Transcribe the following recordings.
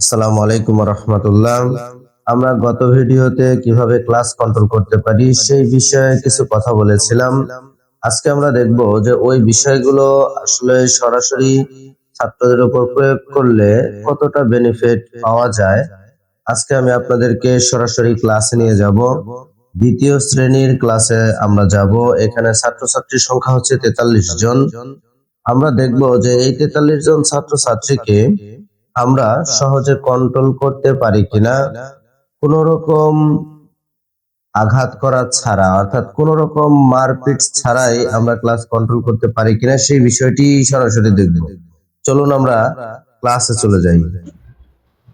আসসালামু আলাইকুম রহমতুল্লাহ। আমরা গত ভিডিওতে কীভাবে ক্লাস কন্ট্রোল করতে পারি সেই বিষয়ে কিছু কথা বলেছিলাম। আজকে আমরা দেখব যে ওই বিষয়গুলো আসলে সরাসরি ছাত্রদের উপর প্রয়োগ করলে কতটা বেনিফিট পাওয়া যায়। আজকে আমি আপনাদেরকে সরাসরি ক্লাসে নিয়ে যাব। দ্বিতীয় শ্রেণির ক্লাসে আমরা যাব। এখানে ছাত্রছাত্রীর সংখ্যা হচ্ছে তেতাল্লিশ জন। আমরা দেখব যে এই তেতাল্লিশ জন ছাত্রছাত্রীকে আমরা সহজে কন্ট্রোল করতে পারি কিনা কোন রকম আঘাত করা ছাড়া অর্থাৎ কোন রকম মারপিট ছাড়াই আমরা ক্লাস কন্ট্রোল করতে পারি কিনা সেই বিষয়টি সরাসরি দেখব। চলুন আমরা ক্লাসে চলে যাই।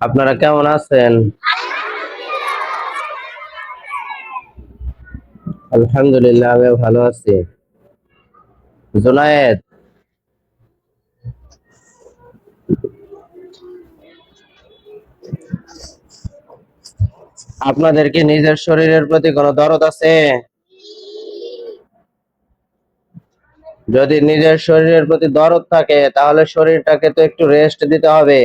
আপনারা কেমন আছেন? আলহামদুলিল্লাহ আমি ভালো আছি। জোনায়েদ আপনাদের কি নিজের শরীরের প্রতি কোনো দরদ আছে? যদি নিজের শরীরের প্রতি দরদ থাকে, তাহলে শরীরটাকে তো একটু রেস্ট দিতে হবে।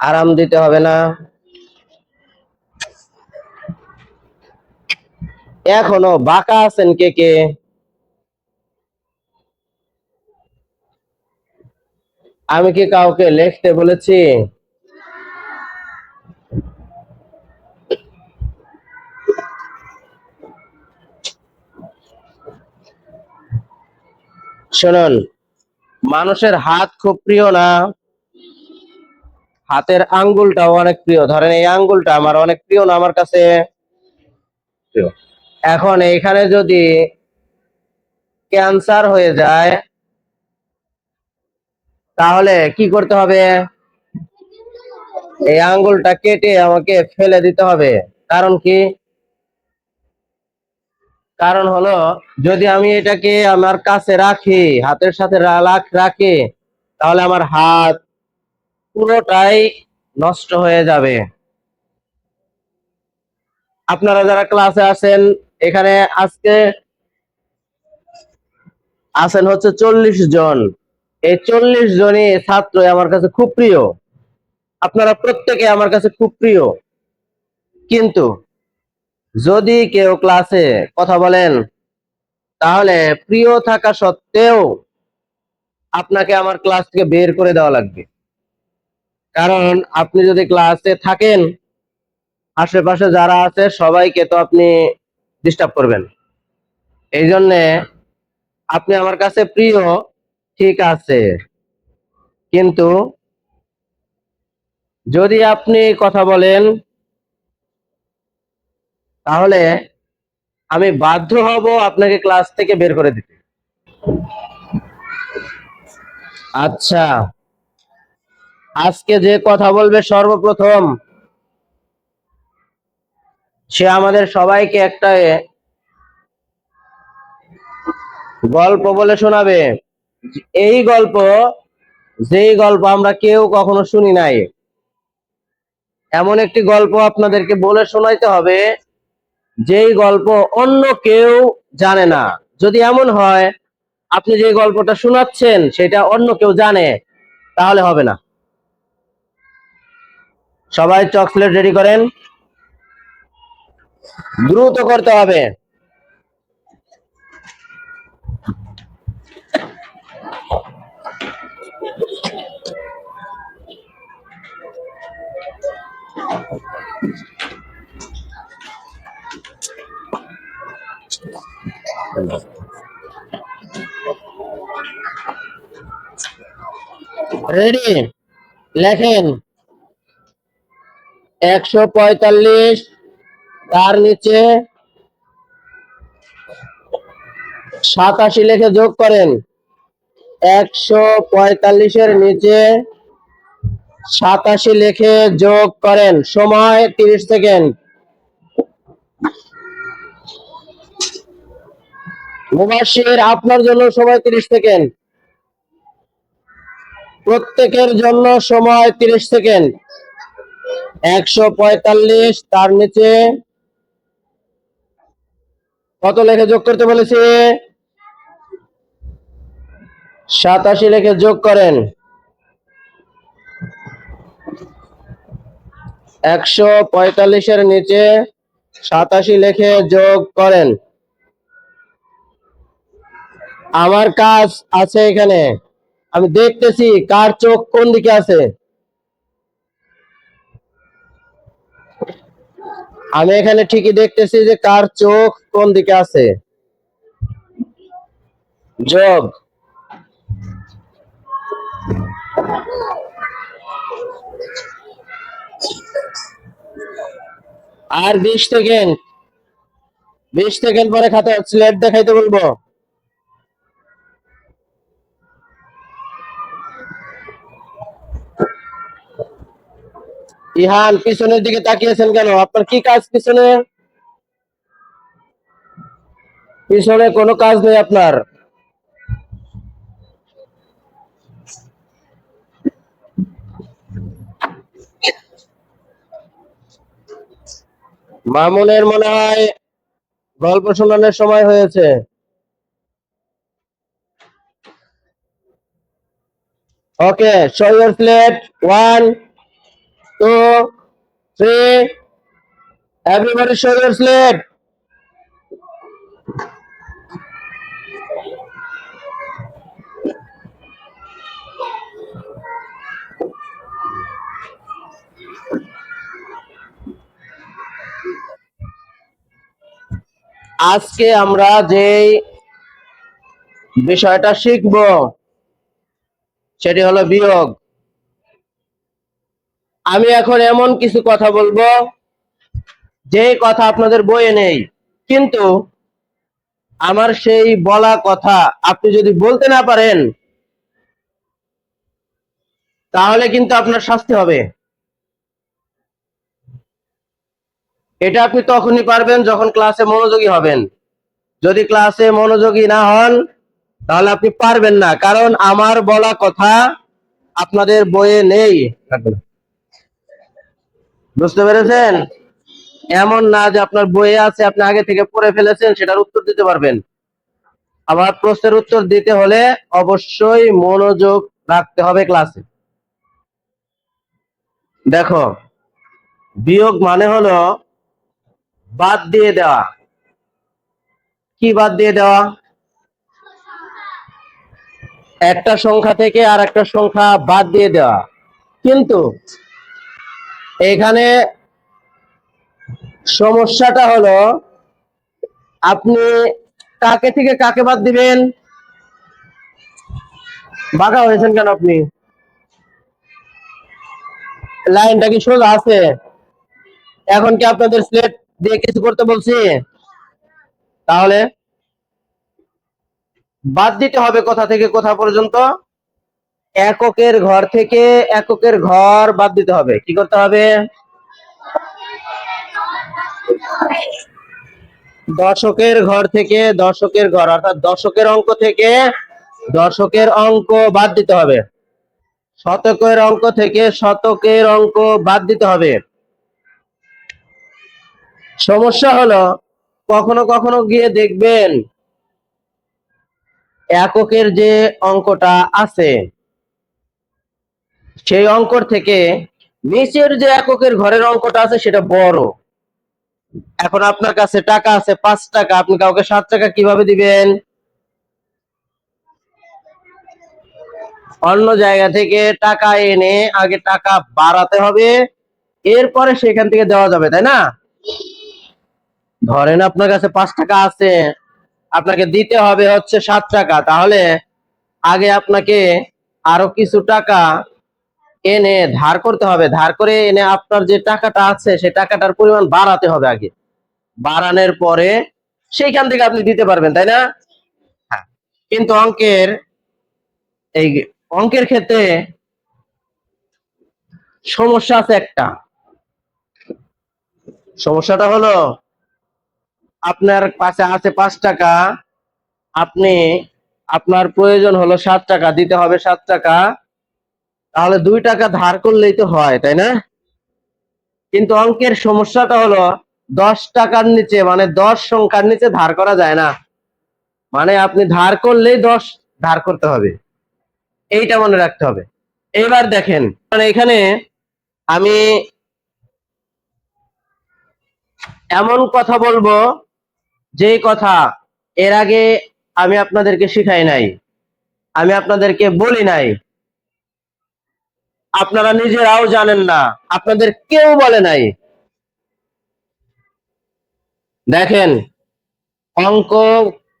আরাম দিতে হবে না? এখনও বাঁকা আছেন কে কে? আমি কি কাউকে লিখতে বলেছি? শুনুন মানুষের হাত খুব প্রিয় না? হাতের আঙ্গুলটাও অনেক প্রিয়। ধরেন এই আঙ্গুলটা আমার অনেক প্রিয় না আমার কাছে? এখন এখানে যদি ক্যান্সার হয়ে যায় তাহলে কি করতে হবে? এই আঙ্গুলটা কেটে আমাকে ফেলে দিতে হবে। কারণ কি? কারণ হলো, যদি আমি এটাকে আমার কাছে রাখি, হাতের সাথে রাখ- তাহলে আমার হাত পুরোটাই নষ্ট হয়ে যাবে। আপনারা যারা ক্লাসে আছেন, এখানে আজকে আছেন হচ্ছে চল্লিশ জন। এই চল্লিশ জনই ছাত্র আমার কাছে খুব প্রিয়। আপনারা প্রত্যেকে আমার কাছে খুব প্রিয়। কিন্তু যদি কেউ ক্লাসে কথা বলেন, তাহলে প্রিয় থাকা সত্ত্বেও আপনাকে আমার ক্লাস থেকে বের করে দেওয়া লাগবে। কারণ আপনি যদি ক্লাসে থাকেন, আশেপাশে যারা আছে, সবাইকে তো আপনি ডিস্টার্ব করবেন। এই জন্যে আপনি আমার কাছে প্রিয়, ঠিক আছে। কিন্তু যদি আপনি কথা বলেন তাহলে আমি বাধ্য হব আপনাকে ক্লাস থেকে বের করে দিতে। আচ্ছা। আজকে যে কথা বলবে সর্বপ্রথম, সে আমাদের সবাইকে একটা গল্প বলে শোনাবে। এই গল্প, যেই গল্প আমরা কেউ কখনো শুনি নাই, এমন একটি গল্প আপনাদেরকে বলে শোনাইতে হবে যেই গল্প অন্য কেউ জানে না। যদি এমন হয়, আপনি যে গল্পটা শোনাচ্ছেন, সেটা অন্য কেউ জানে, তাহলে হবে না। সবাই চকলেট রেডি করেন। দ্রুত করতে হবে। রেডি লেখেন। একশো পঁয়তাল্লিশ, তার নিচে সাতাশি লিখে যোগ করেন। একশো পঁয়তাল্লিশের নিচে সাতাশি লিখে যোগ করেন। সময় তিরিশ সেকেন্ড। মুবাশির আপনার জন্য সময় তিরিশ সেকেন্ড। প্রত্যেকের জন্য সময় তিরিশ সেকেন্ড। একশো পঁয়তাল্লিশ, তার নিচে কত লেখে যোগ করতে বলেছি? সাতাশি লেখে যোগ করেন। একশো পঁয়তাল্লিশের নিচে সাতাশি লেখে যোগ করেন। আমার কাজ আছে এখানে। আমি দেখতেছি কার চোখ কোন দিকে আছে। আমি এখানে ঠিকই দেখতেছি যে কার চোখ কোন দিকে আছে। যোগ। আর বিশ সেকেন্ড। বিশ সেকেন্ড পরে খাতা স্লেট দেখাইতে বলব। ইহান, পিছনের দিকে তাকিয়েছেন কেন? আপনার কি কাজ পিছনে? পিছনে কোনো কাজ নেই আপনার। মামুনের মনে হয় গল্প শোনানোর সময় হয়েছে। Okay show your plate one two three everybody show your plate আজকে আমরা যেই বিষয়টা শিখব সেটি হলো বিয়োগ। আমি এখন এমন কিছু কথা বলব যে কথা আপনাদের বইয়ে নেই। কিন্তু আমার সেই বলা কথা আপনি যদি বলতে না পারেন, তাহলে কিন্তু আপনার শাস্তি হবে। এটা আপনি তখনই পারবেন যখন ক্লাসে মনোযোগী হবেন। যদি ক্লাসে মনোযোগী না হন, তাহলে আপনি পারবেন না, কারণ আমার বলা কথা আপনাদের বইয়ে নেই। বুঝতে পেরেছেন? এমন না যে আপনার বইয়ে আছে, আপনি আগে থেকে পড়ে ফেলেছেন, সেটার উত্তর দিতে পারবেন। আবার প্রশ্নের উত্তর দিতে হলে অবশ্যই মনোযোগ রাখতে হবে ক্লাসে। দেখো, বিয়োগ মানে হলো বাদ দিয়ে দেওয়া। কি বাদ দিয়ে দেওয়া? একটা সংখ্যা থেকে আর একটা সংখ্যা বাদ দিয়ে দেওয়া। কিন্তু এখানে সমস্যাটা হলো, আপনি কাকে থেকে কাকে বাদ দিবেন? বাঁকা হয়েছেন কেন আপনি? লাইনটা কি সোজা আছে? এখন কি আপনাদের স্লেট দিয়ে কিছু করতে বলছি? তাহলে বাদ দিতে হবে কোথা থেকে কোথা পর্যন্ত? এককের ঘর থেকে এককের ঘর বাদ দিতে হবে। কি করতে হবে? দশকের ঘর থেকে দশকের ঘর, অর্থাৎ দশকের অঙ্ক থেকে দশকের অঙ্ক বাদ দিতে হবে। শতকের অঙ্ক থেকে শতকের অঙ্ক বাদ দিতে হবে। সমস্যা হলো, কখনো কখনো গিয়ে দেখবেন, এককের যে অঙ্কটা আছে সেই অঙ্কর থেকে নিচের যে এককের ঘরের অঙ্কটা আছে সেটা বড়। এখন আপনার কাছে টাকা আছে পাঁচ টাকা, আপনি কাউকে সাত টাকা কীভাবে দিবেন? অন্য জায়গা থেকে টাকা এনে আগে টাকা বাড়াতে হবে, এরপরে সেখান থেকে দেওয়া যাবে, তাই না? ধরেন আপনার কাছে পাঁচ টাকা আছে, আপনাকে দিতে হবে হচ্ছে সাত টাকা, তাহলে আগে আপনাকে আরও কিছু টাকা এনে ধার করতে হবে। ধার করে এনে আপনার যে টাকাটা আছে সেই টাকাটার পরিমাণ বাড়াতে হবে আগে। বাড়ানোর পরে সেইখান থেকে আপনি দিতে পারবেন, তাই না? হ্যাঁ। কিন্তু অঙ্কের, এই অঙ্কের ক্ষেত্রে সমস্যা আছে একটা। সমস্যাটা হলো, আপনার কাছে আছে পাঁচ টাকা, আপনি, আপনার প্রয়োজন হলো সাত টাকা, দিতে হবে সাত টাকা তাহলে দুই টাকা ধার করলেই তো হয়, তাই না? কিন্তু অঙ্কের সমস্যাটা হলো, দশ টাকার নিচে মানে দশ সংখ্যার নিচে ধার করা যায় না। মানে আপনি ধার করলেই দশ ধার করতে হবে। এইটা মনে রাখতে হবে। এবার দেখেন মানে এখানে আমি এমন কথা বলব যে কথা এর আগে আমি আপনাদেরকে শিখাই নাই, আমি আপনাদেরকে বলি নাই। আপনারা নিজেরাও জানেন না। আপনাদের কেউ বলে নাই। দেখেন, অঙ্ক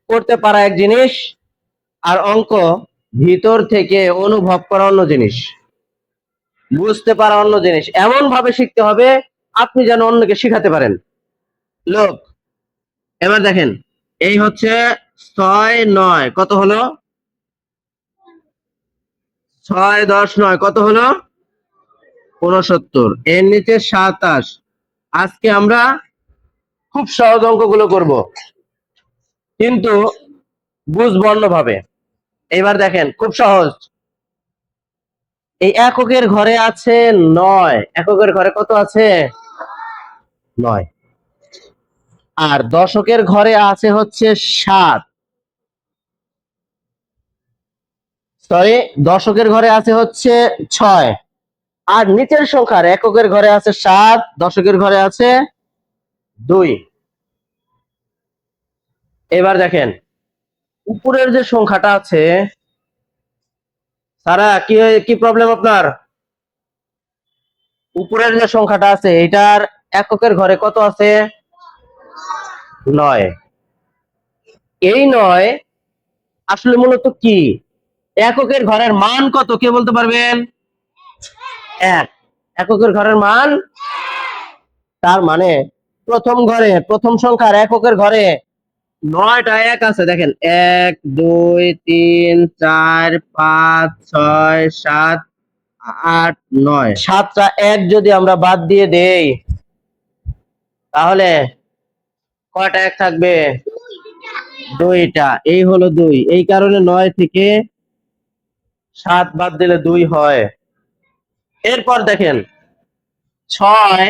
করতে পারা এক জিনিস আর অঙ্ক ভিতর থেকে অনুভব করা অন্য জিনিস। বুঝতে পারা অন্য জিনিস। এমন ভাবে শিখতে হবে, আপনি যেন অন্যকে শিখাতে পারেন। লোক, এবার দেখেন, এই হচ্ছে ছয় নয়। কত হলো? ছয় দশ নয়, কত হলো? উনসত্তর এর নিচে সাতাশ আজকে আমরা খুব সহজ অঙ্কগুলো করব। কিন্তু বুঝবর্ণ ভাবে এবার দেখেন, খুব সহজ। এই এককের ঘরে আছে নয়। এককের ঘরে কত আছে? নয়। আর দশকের ঘরে আছে হচ্ছে সাত। সরি দশকের ঘরে আছে হচ্ছে ছয়। আর নিচের সংখ্যার এককের ঘরে আছে সাত, দশকের ঘরে আছে দুই। এবার দেখেন, উপরের যে সংখ্যাটা আছে, সারা, কি কি প্রবলেম আপনার? উপরের যে সংখ্যাটা আছে, এটার এককের ঘরে কত আছে? নয়। এই নয় আসলে মূলত কি? এককের ঘরের মান কত? কে বলতে পারবেন? এক। এককের ঘরের মান? তার মানে প্রথম ঘরে, প্রথম সংখ্যার এককের ঘরে নয়টা এক আছে। দেখেন, এক, দুই, তিন, চার, পাঁচ, ছয়, সাত, আট, নয়। সাতটা এক যদি আমরা বাদ দিয়ে দেই, তাহলে কয়টা এক থাকবে? দুইটা। এই হলো দুই। এই কারণে নয় থেকে সাত বাদ দিলে দুই হয়। এরপর দেখেন, ছয়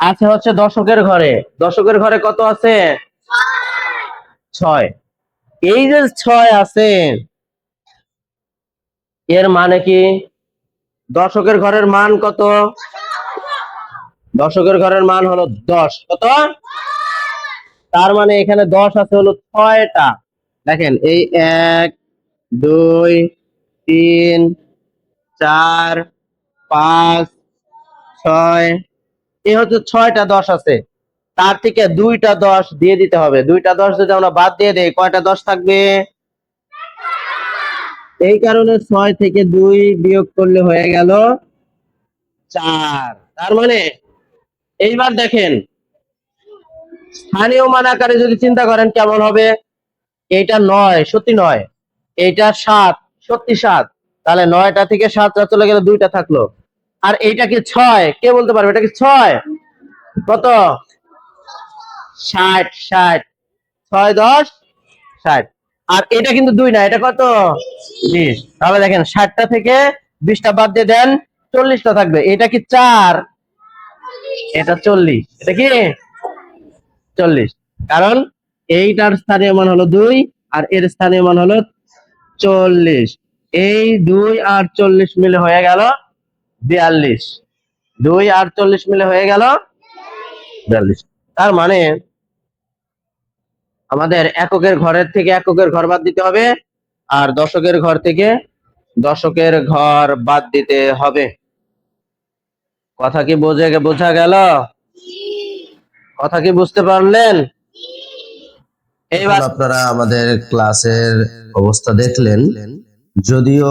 আছে হচ্ছে দশকের ঘরে। দশকের ঘরে কত আছে? ছয়। এই যে ছয় আছে, এর মানে কি? দশকের ঘরের মান কত? দশকের ঘরের মান হলো দশ। কত? তার মানে এখানে দশ আছে হলো ছয়টা। দেখেন, এই এক দুই, তিন, চার, পাঁচ, ছয়। এ হচ্ছে ছয়টা দশ আছে। তার থেকে দুইটা দশ দিয়ে দিতে হবে। দুইটা দশ যদি আমরা বাদ দিয়ে দেই, কয়টা দশ থাকবে? এই কারণে ছয় থেকে দুই বিয়োগ করলে হয়ে গেল চার। তার মানে এইবার দেখেন, স্থানীয় মান আকারে যদি চিন্তা করেন কেমন হবে? এটা নয়, সত্যি নয়। এইটা সাত, সত্যি সাত। তাহলে নয়টা থেকে সাতটা চলে গেলে দুইটা থাকল। আর এইটা কি ছয়? কে বলতে পারবে? এটা কি ছয়? কত? ষাট ষাট। ছয়, দশ, ষাট। আর এটা কিন্তু দুই না, এটা কত? বিশ। তাহলে দেখেন, ষাটটা থেকে বিশটা বাদ দিয়ে দেন, চল্লিশটা থাকবে। এটা কি চার? এটা চল্লিশ। এটা কি? চল্লিশ। কারণ এইটার স্থানীয় মান হলো দুই, আর এর স্থানীয় মান হলো চল্লিশ এই দুই আর চল্লিশ মিলে হয়ে গেল বিয়াল্লিশ। দুই আর চল্লিশ মিলে হয়ে গেল বিয়াল্লিশ। তার মানে আমাদের এককের ঘরের থেকে এককের ঘর বাদ দিতে হবে আর দশকের ঘর থেকে দশকের ঘর বাদ দিতে হবে। কথা কি বোঝে বোঝা গেল? কথা কি বুঝতে পারলেন? এইবার আপনারা আমাদের ক্লাসের অবস্থা দেখলেন যদিও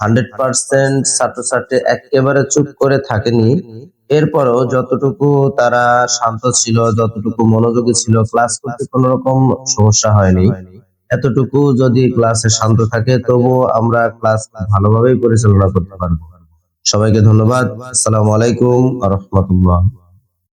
হান্ড্রেড পার্সেন্ট ছাত্রছাত্রী একেবারে চুপ করে থাকেনি এরপরও যতটুকু তারা শান্ত ছিল যতটুকু মনোযোগী ছিল ক্লাস করতে কোনো রকম সমস্যা হয়নি। এতটুকু যদি ক্লাসে শান্ত থাকে তবুও আমরা ক্লাস ভালোভাবেই পরিচালনা করতে পারব। সবাইকে ধন্যবাদ। আসসালামু আলাইকুম রহমতুল্লাহ।